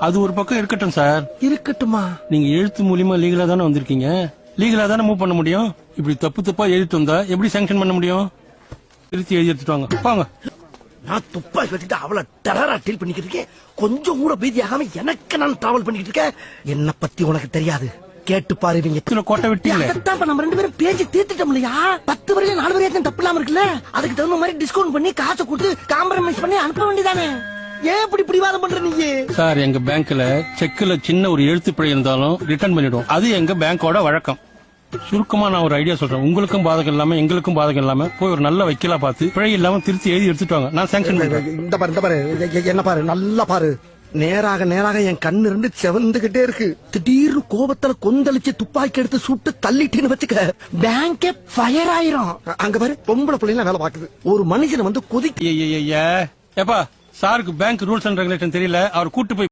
அது ஒரு பக்கம் இருக்கட்டும் சார். இருக்கட்டுமா? நீங்க எழுத்து மூலியமா லீகலா தானே வந்திருக்கீங்க? லீகலா தானே மூவ் பண்ண முடியும்? இப்படி தப்பு தப்பா எழுத்து வந்தா எப்படி சாங்ஷன் பண்ண முடியும்? திருத்தி எழுதி எடுத்துட்டு வாங்க. வாங்க. நான் துப்பாக்கி வச்சுட்டு அவளை டெரரா டீல் பண்ணிக்கிட்டு இருக்கேன். கொஞ்சம் கூட பீதி ஆகாம எனக்கு நான் டிராவல் பண்ணிக்கிட்டு இருக்கேன். என்ன பத்தி உனக்கு தெரியாது. கேட்டு பாரு இவங்க. இதுல கோட்டை விட்டீங்களே. அதைத்தான் இப்ப நம்ம ரெண்டு பேரும் பேசி தீர்த்துட்டோம் இல்லையா? பத்து வரையில நாலு வரையும் தப்பு இல்லாம இருக்குல்ல? அதுக்கு தகுந்த மாதிரி டிஸ்கவுண்ட் பண்ணி காசை கொடுத்து காம்ப்ரமைஸ் பண்ணி அனுப்ப வேண்டியதானே ஏன் இப்படி பிடிவாதம் பண்ற நீங்க சார் எங்க பேங்க்ல செக்ல சின்ன ஒரு எழுத்து பிழை இருந்தாலும் ரிட்டர்ன் பண்ணிடுவோம். அது எங்க பேங்கோட வழக்கம். சுருக்கமா நான் ஒரு ஐடியா சொல்றேன். உங்களுக்கும் பாதகம் இல்லாம எங்களுக்கும் பாதகம் இல்லாம போய் ஒரு நல்ல வக்கீலா பார்த்து பிழை இல்லாம திருத்தி எழுதி எடுத்துட்டு வாங்க. நான் சாங்ஷன் பண்றேன். இந்த பாரு இந்த பாரு. என்ன பாரு? நல்லா பாரு. நேராக நேராக என் கண்ணு ரெண்டு செவந்துகிட்டே இருக்கு. திடீர்னு கோபத்துல கொந்தளிச்சு துப்பாக்கி எடுத்து சுட்டு தள்ளிட்டேன்னு வச்சுக்க பேங்கே ஃபயர் ஆயிரும். அங்க பாரு. பொம்பளை பிள்ளைங்க வேலை பாக்குது ஒரு மனுஷன் வந்து கொதிக்க. ஏப்பா சாருக்கு பேங்க் ரூல்ஸ் அண்ட் ரெகுலேஷன் தெரியல அவர் கூட்டு போய்